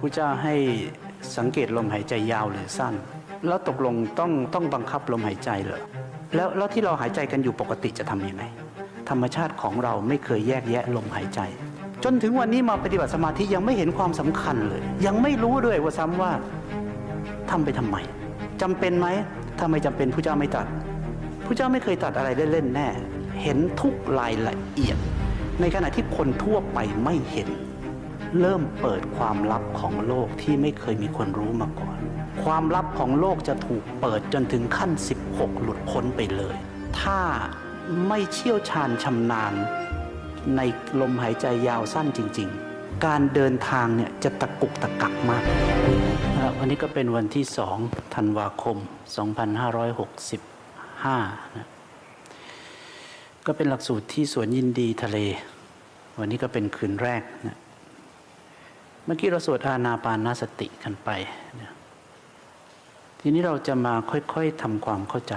พระเจ้าให้สังเกตลมหายใจยาวหรือสั้น แล้วตกลงต้องต้องบังคับลมหายใจเหรอแล้วแล้วที่เราหายใจกันอยู่ปกติจะทำยังไงธรรมชาติของเราไม่เคยแยกแยะลมหายใจ จนถึงวันนี้มาปฏิบัติสมาธิยังไม่เห็นความสำคัญเลย ยังไม่รู้ด้วยว่าซ้ำว่าทำไปทำไมจำเป็นไหมถ้าไม่จำเป็นพระเจ้าไม่ตัดพระเจ้าไม่เคยตัดอะไรเล่นๆแน่ เห็นทุกรายละเอียด ในขณะที่คนทั่วไปไม่เห็น เริ่มเปิดความลับของโลกที่ไม่เคยมีคนรู้มาก่อน ความลับของโลกจะถูกเปิดจนถึงขั้น 16 หลุดพ้นไปเลย ถ้าไม่เชี่ยวชาญชำนาญ ในลมหายใจยาวสั้นจริง ๆ การเดินทางเนี่ยจะตะกุกตะกักมากวันนี้ก็เป็นวันที่2ธันวาคม 2565นะก็เป็นหลักสูตรที่สวนยินดีทะเล วันนี้ก็เป็นคืนแรกนะ มื่อกี้เราสวดอานาปานสติกันไปนะทีนี้เราจะมาค่อยๆทำความเข้าใจ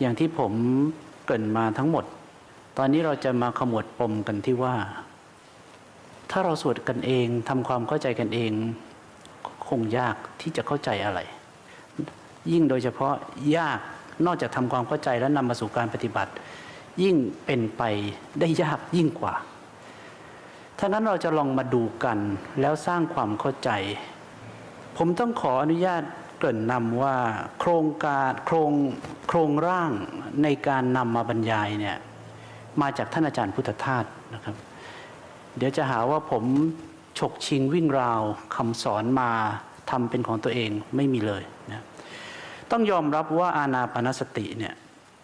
อย่างที่ผมเกินมาทั้งหมด ตอนนี้เราจะมาขมวดปมกันที่ว่า ถ้าเราสวดกันเองทำความเข้าใจกันเอง คงยากที่จะเข้าใจอะไร ยิ่งโดยเฉพาะยากนอกจากทำความเข้าใจแล้วนำมาสู่การปฏิบัติ ยิ่งเป็นไปได้ยากยิ่งกว่า ถ้างั้นเราจะลองมาดูกันแล้วสร้างความเข้าใจ ผมต้องขออนุญาตเกริ่นนำว่าโครงการโครงโครงร่างในการนำมาบรรยายเนี่ยมาจากท่านอาจารย์พุทธทาสนะครับ เดี๋ยวจะหาว่าผมฉกชิงวิ่งราวคำสอนมาทำเป็นของตัวเองไม่มีเลยนะต้องยอมรับว่าอาณาปานสติเนี่ย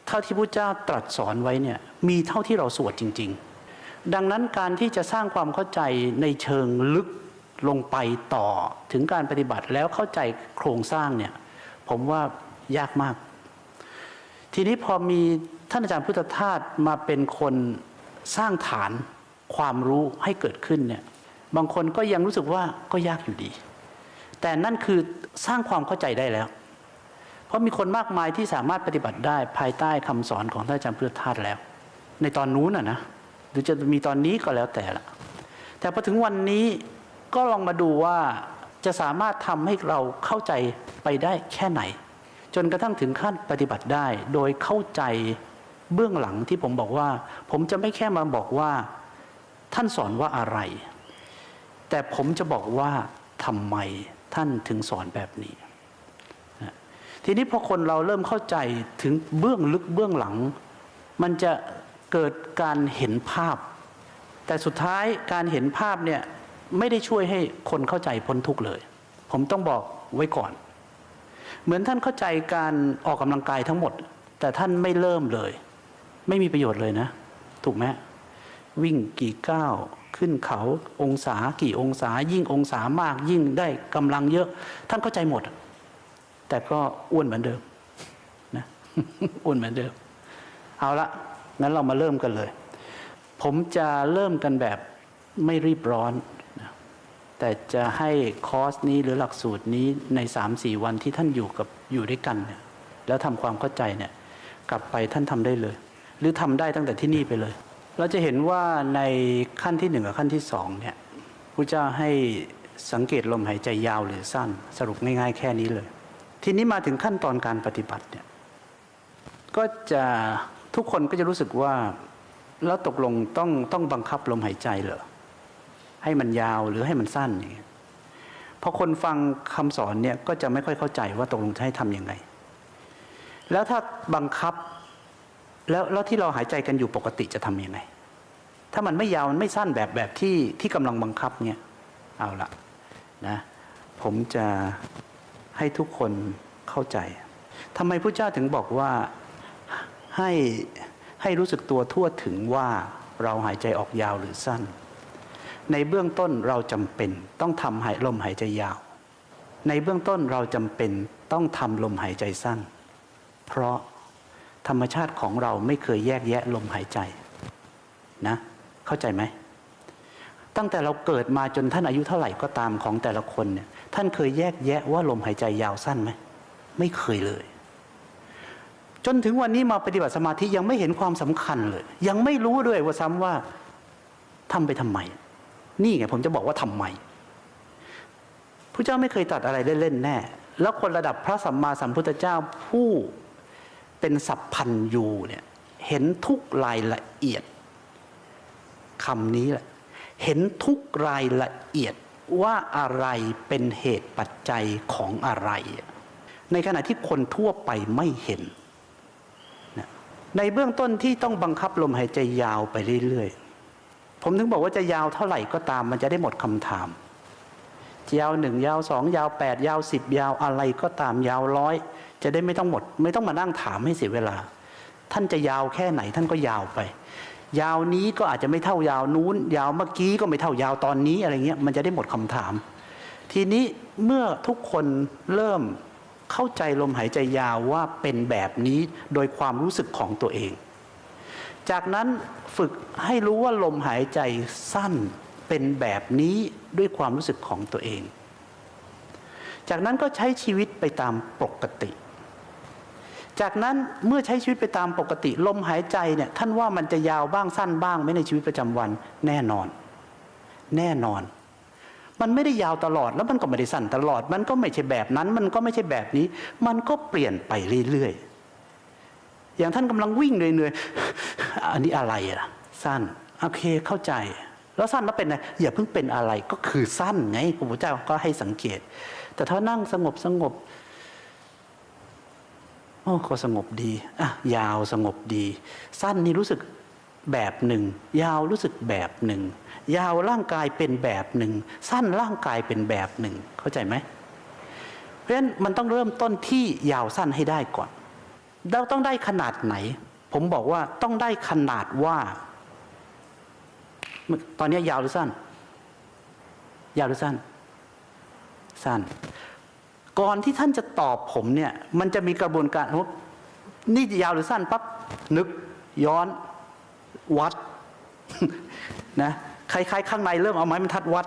เท่าที่พระเจ้าตรัสสอนไว้เนี่ยมีเท่าที่เราสวดจริง ๆ ดังนั้นการที่จะสร้างความเข้าใจในเชิงลึกลงไปต่อถึงการปฏิบัติแล้วเข้าใจโครงสร้างเนี่ยผมว่ายากมาก ทีนี้พอมีท่านอาจารย์พุทธทาสมาเป็นคนสร้างฐานความรู้ให้เกิดขึ้นเนี่ยบางคนก็ยังรู้สึกว่าก็ยากอยู่ดี แต่นั่นคือสร้างความเข้าใจได้แล้ว เพราะมีคนมากมายที่สามารถปฏิบัติได้ภายใต้คำสอนของท่านอาจารย์พุทธทาสแล้ว ในตอนนู้นน่ะนะ หรือจะมีตอนนี้ก็แล้วแต่ละแต่พอถึงวันนี้ก็ลองมาดูว่าจะสามารถทำให้เราเข้าใจไปได้แค่ไหน จนกระทั่งถึงขั้นปฏิบัติได้ โดยเข้าใจเบื้องหลังที่ผมบอกว่า ผมจะไม่แค่มาบอกว่า ท่านสอนว่าอะไร แต่ผมจะบอกว่าทำไมท่านถึงสอนแบบนี้ ทีนี้พอคนเราเริ่มเข้าใจถึงเบื้องลึกเบื้องหลัง มันจะ เกิดการเห็นภาพ แต่สุดท้ายการเห็นภาพเนี่ยไม่ได้ช่วยให้คนเข้าใจพ้นทุกข์เลย ผมต้องบอกไว้ก่อน เหมือนท่านเข้าใจการออกกำลังกายทั้งหมด แต่ท่านไม่เริ่มเลย ไม่มีประโยชน์เลยนะ ถูกไหมวิ่งกี่ก้าวขึ้นเขาองศากี่องศายิ่งองศามากยิ่งได้กำลังเยอะ ท่านเข้าใจหมด แต่ก็อ้วนเหมือนเดิมนะอ้วนเหมือนเดิม เอาละ งั้นเรามาเริ่มกันเลย ผมจะเริ่มกันแบบไม่รีบร้อน แต่จะให้คอร์สนี้หรือหลักสูตรนี้ในสามสี่วันที่ท่านอยู่กับอยู่ด้วยกันเนี่ยแล้วทำความเข้าใจเนี่ยกลับไปท่านทำได้เลย หรือทำได้ตั้งแต่ที่นี่ไปเลย เราจะเห็นว่าในขั้นที่หนึ่งกับขั้นที่สองเนี่ยพระเจ้าให้สังเกตลมหายใจยาวหรือสั้น สรุปง่ายๆแค่นี้เลย ทีนี้มาถึงขั้นตอนการปฏิบัติเนี่ยก็จะ ทุกคนก็จะรู้สึกว่าแล้วตกลงต้องต้องบังคับลมหายใจเหรอให้มันยาวหรือให้มันสั้นอย่างเงี้ยพอคนฟังคำสอนเนี่ยก็จะไม่ค่อยเข้าใจว่าตกลงจะให้ทำยังไง แล้วถ้าบังคับแล้วแล้วที่เราหายใจกันอยู่ปกติจะทำยังไง ถ้ามันไม่ยาวมันไม่สั้นแบบแบบที่ที่กำลังบังคับเนี่ยเอาละนะผมจะให้ทุกคนเข้าใจทำไมพระเจ้าถึงบอกว่า ให้ให้รู้สึกตัวทั่วถึงว่าเราหายใจออกยาวหรือสั้น ในเบื้องต้นเราจำเป็นต้องทำหายลมหายใจยาว ในเบื้องต้นเราจำเป็นต้องทำลมหายใจสั้น เพราะธรรมชาติของเราไม่เคยแยกแยะลมหายใจนะเข้าใจไหมตั้งแต่เราเกิดมาจนท่านอายุเท่าไหร่ก็ตามของแต่ละคนเนี่ยท่านเคยแยกแยะว่าลมหายใจยาวสั้นไหมไม่เคยเลย จนถึงวันนี้มาปฏิบัติสมาธิยังไม่เห็นความสำคัญเลย ยังไม่รู้ด้วยว่าซ้ำว่าทำไปทำไม นี่ไงผมจะบอกว่าทำไมพระเจ้าไม่เคยตัดอะไรเล่นๆแน่ แล้วคนระดับพระสัมมาสัมพุทธเจ้าผู้เป็นสัพพันยูเนี่ยเห็นทุกรายละเอียดคำนี้แหละเห็นทุกรายละเอียดว่าอะไรเป็นเหตุปัจจัยของอะไร ในขณะที่คนทั่วไปไม่เห็น ในเบื้องต้นที่ต้องบังคับลมหายใจยาวไปเรื่อยๆ ผมถึงบอกว่าจะยาวเท่าไหร่ก็ตามมันจะได้หมดคำถาม ยาวหนึ่งยาวสองยาวแปดยาวสิบยาวอะไรก็ตามยาวร้อยจะได้ไม่ต้องหมด ไม่ต้องมานั่งถามให้เสียเวลา ท่านจะยาวแค่ไหนท่านก็ยาวไป ยาวนี้ก็อาจจะไม่เท่ายาวนู้น ยาวเมื่อกี้ก็ไม่เท่ายาวตอนนี้อะไรเงี้ยมันจะได้หมดคำถาม ทีนี้เมื่อทุกคนเริ่ม เข้าใจลมหายใจยาวว่าเป็นแบบนี้โดยความรู้สึกของตัวเอง จากนั้นฝึกให้รู้ว่าลมหายใจสั้นเป็นแบบนี้ด้วยความรู้สึกของตัวเอง จากนั้นก็ใช้ชีวิตไปตามปกติ จากนั้นเมื่อใช้ชีวิตไปตามปกติ ลมหายใจเนี่ยท่านว่ามันจะยาวบ้างสั้นบ้างไหม่ในชีวิตประจำวันแน่นอน แน่นอน มันไม่ได้ยาวตลอดแล้วมันก็ไม่ได้สั้นตลอด มันก็ไม่ใช่แบบนั้น มันก็ไม่ใช่แบบนี้ มันก็เปลี่ยนไปเรื่อยๆอย่างท่านกำลังวิ่งเหนื่อยๆอันนี้อะไรอะสั้นโอเคเข้าใจ แล้วสั้นแล้วเป็นไงอย่าเพิ่งเป็นอะไรก็คือสั้นไงพระพุทธเจ้าก็ให้สังเกต แต่ถ้านั่งสงบสงบโอ้ก็สงบดีอะยาวสงบดี สั้นนี่รู้สึก แบบหนึ่ง ยาวรู้สึกแบบหนึ่ง ยาวร่างกายเป็นแบบหนึ่ง สั้นร่างกายเป็นแบบหนึ่ง เข้าใจไหมเพราะฉะนั้นมันต้องเริ่มต้นที่ยาวสั้นให้ได้ก่อน เราต้องได้ขนาดไหน ผมบอกว่าต้องได้ขนาดว่า ตอนนี้ยาวหรือสั้น ยาวหรือสั้น สั้น ก่อนที่ท่านจะตอบผมเนี่ย มันจะมีกระบวนการนี่ยาวหรือสั้นปั๊บนึกย้อน วัดนะใครๆข้างในเริ่มเอาไม้บรรทัดวัด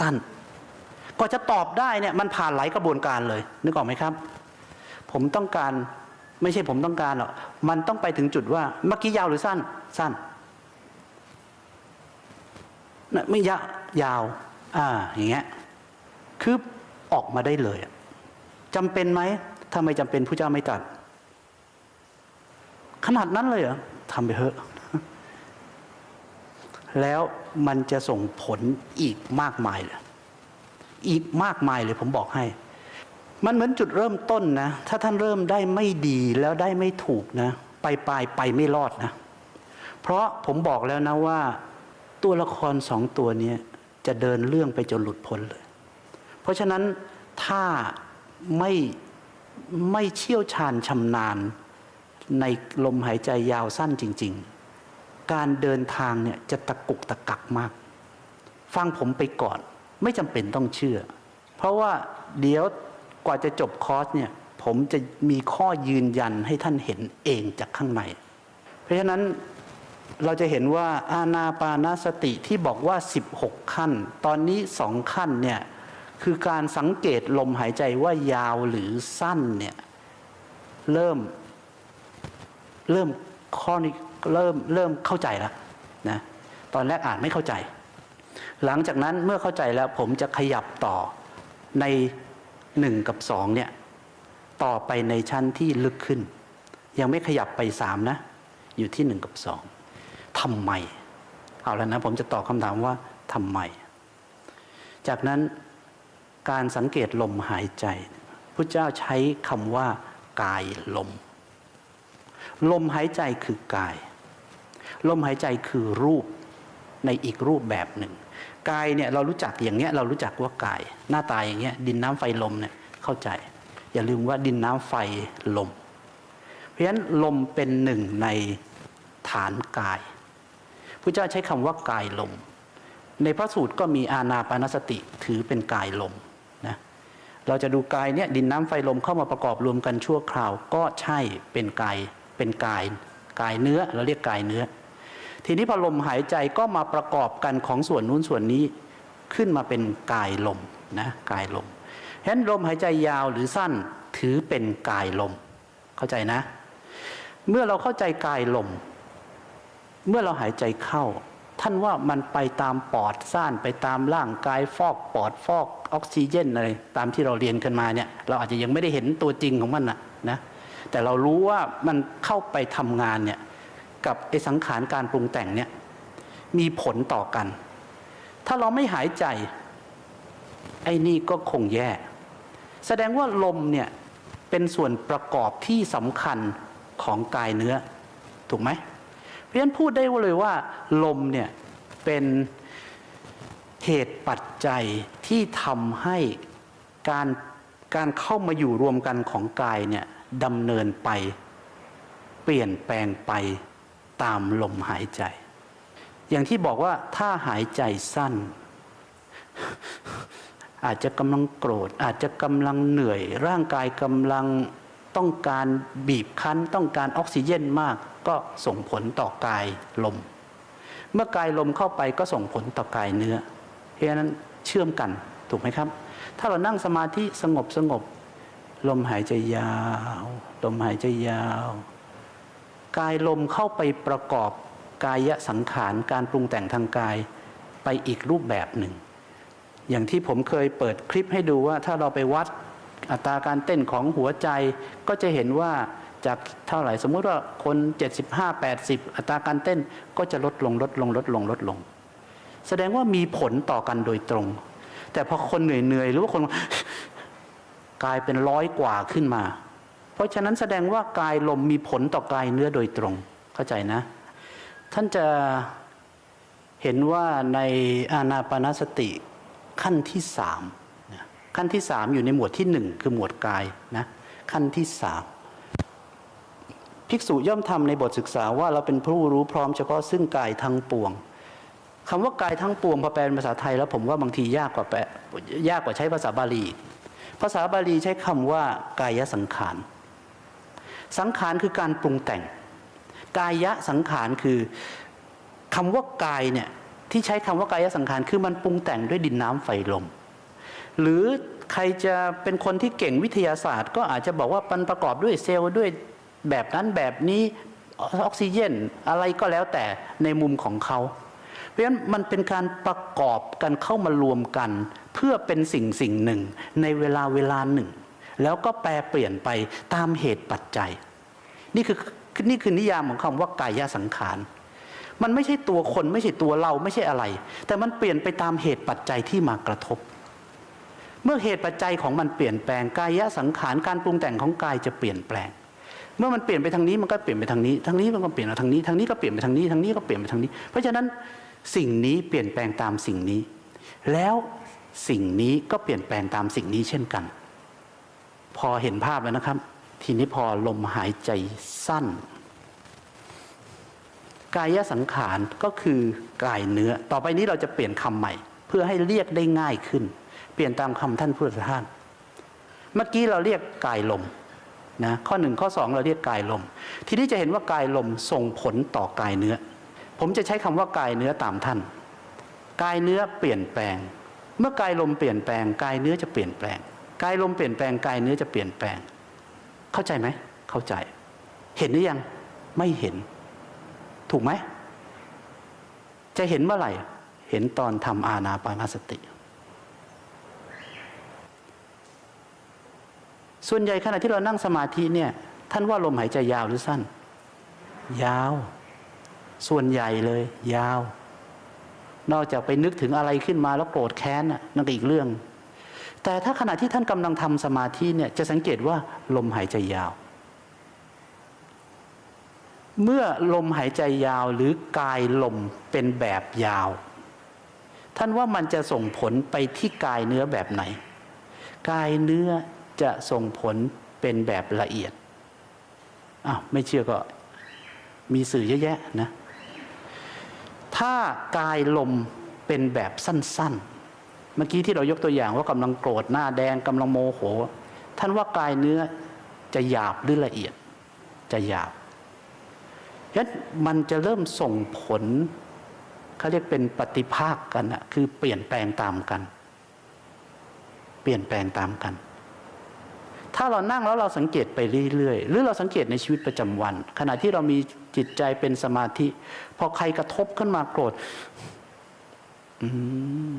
สั้นก็จะตอบได้เนี่ยมันผ่านหลายกระบวนการเลย นึกออกไหมครับ ผมต้องการไม่ใช่ผมต้องการหรอกมันต้องไปถึงจุดว่าเมื่อกี้ยาวหรือสั้น สั้นนะไม่ยาวยาว อ่า อย่างเงี้ยคือออกมาได้เลยจำเป็นไหมถ้าไม่จำเป็นผู้เจ้าไม่ตัด ขนาดนั้นเลยเหรอ ทำไปเถอะ แล้วมันจะส่งผลอีกมากมายเลย อีกมากมายเลยผมบอกให้ มันเหมือนจุดเริ่มต้นนะ ถ้าท่านเริ่มได้ไม่ดีแล้วได้ไม่ถูกนะ ไปปลายไปไม่รอดนะ เพราะผมบอกแล้วนะว่า ตัวละครสองตัวเนี้ยจะเดินเรื่องไปจนหลุดพ้นเลย เพราะฉะนั้นถ้าไม่ไม่เชี่ยวชาญชำนาญ ในลมหายใจยาวสั้นจริง ๆ การเดินทางเนี่ยจะตะกุกตะกักมาก ฟังผมไปก่อนไม่จำเป็นต้องเชื่อ เพราะว่าเดี๋ยวกว่าจะจบคอร์สเนี่ยผมจะมีข้อยืนยันให้ท่านเห็นเองจากข้างใน เพราะฉะนั้นเราจะเห็นว่าอาณาปานสติที่บอกว่า 16 ขั้น ตอนนี้สองขั้นเนี่ยคือการสังเกตลมหายใจว่ายาวหรือสั้นเนี่ยเริ่ม เริ่มข้อนี้เริ่มเริ่มเข้าใจแล้วนะตอนแรกอ่านไม่เข้าใจ หลังจากนั้นเมื่อเข้าใจแล้วผมจะขยับต่อในหนึ่งกับสองเนี่ยต่อไปในชั้นที่ลึกขึ้น ยังไม่ขยับไปสามนะ อยู่ที่หนึ่งกับสองทำไม เอาแล้วนะ ผมจะตอบคำถามว่าทำไม จากนั้นการสังเกตลมหายใจพระเจ้าใช้คำว่ากายลม ลมหายใจคือกาย ลมหายใจคือรูปในอีกรูปแบบหนึ่ง กายเนี่ยเรารู้จักอย่างเงี้ยเรารู้จักว่ากาย หน้าตายอย่างเงี้ยดินน้ำไฟลมเนี่ยเข้าใจ อย่าลืมว่าดินน้ำไฟลม เพราะฉะนั้นลมเป็นหนึ่งในฐานกายพระเจ้าใช้คำว่ากายลม ในพระสูตรก็มีอาณาปานสติถือเป็นกายลมนะเราจะดูกายเนี่ยดินน้ำไฟลมเข้ามาประกอบรวมกันชั่วคราว ก็ใช่เป็นกาย เป็นกายกายเนื้อเราเรียกกายเนื้อ ทีนี้พอลมหายใจก็มาประกอบกันของส่วนนู้นส่วนนี้ขึ้นมาเป็นกายลมนะกายลมฉะนั้นลมหายใจยาวหรือสั้นถือเป็นกายลม เข้าใจนะ เมื่อเราเข้าใจกายลม เมื่อเราหายใจเข้า ท่านว่ามันไปตามปอดซ่านไปตามร่างกายฟอกปอดฟอกออกซิเจนอะไรตามที่เราเรียนกันมาเนี่ย เราอาจจะยังไม่ได้เห็นตัวจริงของมันนะนะ แต่เรารู้ว่ามันเข้าไปทำงานเนี่ยกับไอ้สังขารการปรุงแต่งเนี่ยมีผลต่อกัน ถ้าเราไม่หายใจ ไอ้นี่ก็คงแย่ แสดงว่าลมเนี่ยเป็นส่วนประกอบที่สำคัญของกายเนื้อ ถูกไหมเพราะฉะนั้นพูดได้เลยว่า ลมเนี่ยเป็นเหตุปัจจัยที่ทำให้การการเข้ามาอยู่รวมกันของกายเนี่ย ดำเนินไป เปลี่ยนแปลงไปตามลมหายใจ อย่างที่บอกว่าถ้าหายใจสั้น อาจจะกำลังโกรธ อาจจะกำลังเหนื่อย ร่างกายกำลังต้องการบีบคั้น ต้องการออกซิเจนมาก ก็ส่งผลต่อกายลม เมื่อกายลมเข้าไปก็ส่งผลต่อกายเนื้อเพราะฉะนั้นเชื่อมกันถูกไหมครับ ถ้าเรานั่งสมาธิสงบสงบ ลมหายใจยาว ลมหายใจยาว กายลมเข้าไปประกอบกายสังขารการปรุงแต่งทางกายไปอีกรูปแบบหนึ่ง อย่างที่ผมเคยเปิดคลิปให้ดูว่าถ้าเราไปวัดอัตราการเต้นของหัวใจก็จะเห็นว่าจากเท่าไหร่สมมุติว่าคน 75 80 อัตราการเต้นก็จะลดลงลดลงลดลงลดลง แสดงว่ามีผลต่อกันโดยตรง แต่พอคนเหนื่อยๆหรือว่าคน กลายเป็นร้อยกว่าขึ้นมา เพราะฉะนั้นแสดงว่ากายลมมีผลต่อกายเนื้อโดยตรงเข้าใจนะ ท่านจะเห็นว่าในอานาปนาสติขั้นที่สามขั้นที่สามอยู่ในหมวดที่หนึ่งคือหมวดกายนะขั้นที่สามภิกษุย่อมทำในบทศึกษาว่าเราเป็นผู้รู้พร้อมเฉพาะซึ่งกายทั้งปวงคำว่ากายทั้งปวงพอแปลเป็นภาษาไทยแล้วผมว่าบางทียากกว่าแปลยากกว่าใช้ภาษาบาลีอีก ภาษาบาลีใช้คำว่ากายสังขาร สังขารคือการปรุงแต่ง กายะสังขารคือคำว่ากายเนี่ยที่ใช้คำว่ากายสังขารคือมันปรุงแต่งด้วยดินน้ำไฟลม หรือใครจะเป็นคนที่เก่งวิทยาศาสตร์ ก็อาจจะบอกว่ามันประกอบด้วยเซลล์ด้วยแบบนั้นแบบนี้ออกซิเจนอะไรก็แล้วแต่ในมุมของเขา เพราะฉะนั้นมันเป็นการประกอบกันเข้ามารวมกัน เพื่อเป็นสิ่งสิ่งหนึ่ง ในเวลาเวลาหนึ่ง แล้วก็แปรเปลี่ยนไปตามเหตุปัจจัย นี่คือนี่คือนิยามของคำว่ากายสังขารมันไม่ใช่ตัวคนไม่ใช่ตัวเราไม่ใช่อะไร แต่มันเปลี่ยนไปตามเหตุปัจจัยที่มากระทบ เมื่อเหตุปัจจัยของมันเปลี่ยนแปลงกายสังขารการปรุงแต่งของกายจะเปลี่ยนแปลง เมื่อมันเปลี่ยนไปทางนี้มันก็เปลี่ยนไปทางนี้ทางนี้มันก็เปลี่ยนไปทางนี้ทางนี้ก็เปลี่ยนไปทางนี้ทางนี้ก็เปลี่ยนไปทางนี้ เพราะฉะนั้นสิ่งนี้เปลี่ยนแปลงตามสิ่งนี้ แล้ว สิ่งนี้ก็เปลี่ยนแปลงตามสิ่งนี้เช่นกัน พอเห็นภาพแล้วนะครับ ทีนี้พอลมหายใจสั้น กายสังขารก็คือกายเนื้อ ต่อไปนี้เราจะเปลี่ยนคำใหม่ เพื่อให้เรียกได้ง่ายขึ้น เปลี่ยนตามคำท่านพุทธทาสเมื่อกี้เราเรียกกายลมนะข้อหนึ่งข้อสองเราเรียกกายลม ทีนี้จะเห็นว่ากายลมส่งผลต่อกายเนื้อ ผมจะใช้คำว่ากายเนื้อตามท่าน กายเนื้อเปลี่ยนแปลง เมื่อกายลมเปลี่ยนแปลงกายเนื้อจะเปลี่ยนแปลงกายลมเปลี่ยนแปลงกายเนื้อจะเปลี่ยนแปลง เข้าใจไหมเข้าใจ เห็นหรือยังไม่เห็น ถูกไหมจะเห็นเมื่อไหร่ เห็นตอนทำอาณาปานสติ ส่วนใหญ่ขณะที่เรานั่งสมาธิเนี่ย ท่านว่าลมหายใจยาวหรือสั้น ยาว ส่วนใหญ่เลย ยาว นอกจากไปนึกถึงอะไรขึ้นมาแล้วโกรธแค้นนั่นก็อีกเรื่อง แต่ถ้าขณะที่ท่านกำลังทำสมาธิเนี่ยจะสังเกตว่าลมหายใจยาว เมื่อลมหายใจยาวหรือกายลมเป็นแบบยาว ท่านว่ามันจะส่งผลไปที่กายเนื้อแบบไหน กายเนื้อจะส่งผลเป็นแบบละเอียดอ้าวไม่เชื่อก็มีสื่อเยอะแยะนะ ถ้ากายลมเป็นแบบสั้น ๆ เมื่อกี้ที่เรายกตัวอย่างว่ากำลังโกรธหน้าแดงกำลังโมโห ท่านว่ากายเนื้อจะหยาบหรือละเอียด จะหยาบฉะนั้นมันจะเริ่มส่งผลเขาเรียกเป็นปฏิภาคกันนะคือเปลี่ยนแปลงตามกัน เปลี่ยนแปลงตามกัน ถ้าเรานั่งแล้วเราสังเกตไปเรื่อยๆ หรือเราสังเกตในชีวิตประจำวัน ขณะที่เรามีจิตใจเป็นสมาธิ พอใครกระทบขึ้นมาโกรธ อืม